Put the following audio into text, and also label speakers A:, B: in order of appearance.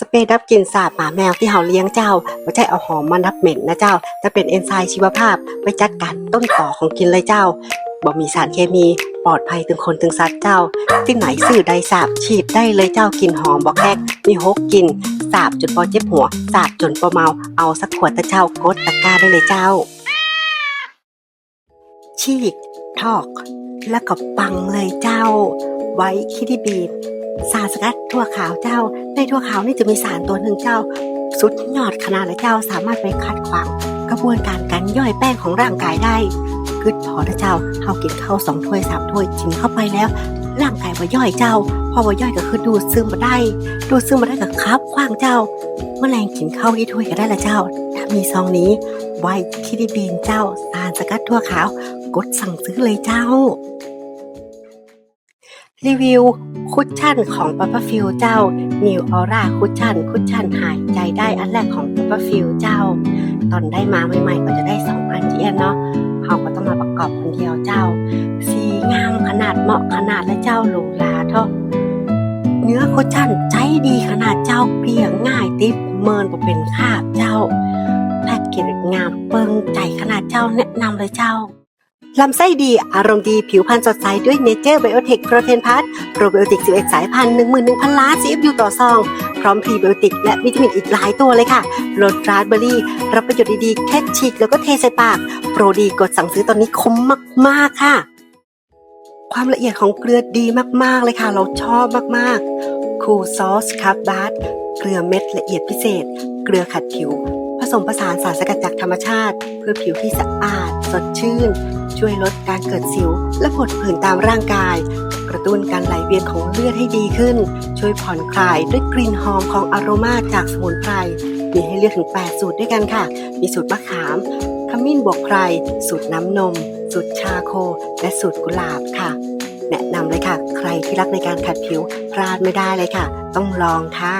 A: สเปรย์ดับกลิ่นสาบหมาแมวที่เฮาเลี้ยงเจ้าไม่ใช่เอาหอมมานับเหม็นนะเจ้า จะเป็นเอนไซม์ชีวภาพไปจัดการต้นต่อของกินเลยเจ้าบ่มีสารเคมีปลอดภัยถึงคนถึงสัตว์เจ้า ที่ไหนซื้อใดสาบฉีดได้เลยเจ้ากลินหอมบอกแคกมีฮกกินสาบจนปอเจ็บหัวสาบจนปอเมาเอาสักขวดตะเจ้ากดตะกร้าได้เลยเจ้าฉีกทอก แล้วก็ปังเลยเจ้า ไว้คิดดีบีน สารสกัดทั่วขาวเจ้า ในทั่วขาวนี่จะมีสารตัวหนึ่งเจ้า สุดยอดขนาดและเจ้าสามารถไปคัดขวางกระบวนการการย่อยแป้งของร่างกายได้คือพอนะเจ้าเฮากินข้าวสองถ้วยสามถ้วยกินเข้าไปแล้ว ร่างกายว่าย่อยเจ้า พอว่าย่อยก็คือดูดซึมมาได้ ดูดซึมมาได้กับครับขว้างเจ้า เมื่อแรงกินข้าวที่ถ้วยก็ได้ละเจ้า ถ้ามีซองนี้ ไวคิดดีบีนเจ้าสารสกัดทั่วขาว กดสั่งซื้อเลยเจ้า รีวิว คุชชั่นของปัปปาฟิลเจ้า New Aura คุชชั่น คุชชั่นหายใจได้อันแรกของปัปปาฟิลเจ้า ตอนได้มาใหม่ๆก็จะได้2,000เยนเนาะเขาก็ต้องมาประกอบคนเดียวเจ้า สีงามขนาดเหมาะขนาดและเจ้าหรูหราเท่าเนื้อคุชชั่นใจดีขนาดเจ้าเกลี่ยง่ายติดเมินบ่เป็นคราบเจ้าแพ็กเกจงามเปิงใจขนาดเจ้าแนะนำเลยเจ้า ลำไส้ดี อารมณ์ดี ผิวพรรณสดใส ด้วยเนเจอร์ไบโอเทคโปรเทนพัทโปรไบโอติก 11 สายพันธุ์11,000 ล้าน CFU ต่อซอง พร้อมพรีไบโอติก และวิตามินอีกหลายตัวเลยค่ะรสราสเบอร์รี่ รับประโยชน์ดีๆ แค่ฉีกแล้วก็เทใส่ปาก โปรดีกดสั่งซื้อตอนนี้คุ้มมาก ๆ ค่ะ ความละเอียดของเกลือดีมากๆเลยค่ะ เราชอบมากๆ คูลซอสคับบาร์เกลือเม็ดละเอียดพิเศษ เกลือขัดผิว ผสมผสานสารสกัดจากธรรมชาติ เพื่อผิวที่สะอาด สดชื่น ช่วยลดการเกิดสิว และผดผื่นตามร่างกาย กระตุ้นการไหลเวียนของเลือดให้ดีขึ้น ช่วยผ่อนคลายด้วยกลิ่นหอมของอโรมาจากสมุนไพรมีให้เลือกถึง 8 สูตรด้วยกันค่ะ มีสูตรมะขาม ขมิ้นบวกไพร สูตรน้ำนม สูตรชาโค และสูตรกุหลาบค่ะ แนะนำเลยค่ะ ใครที่รักในการขัดผิวพลาดไม่ได้เลยค่ะ ต้องลองค่ะ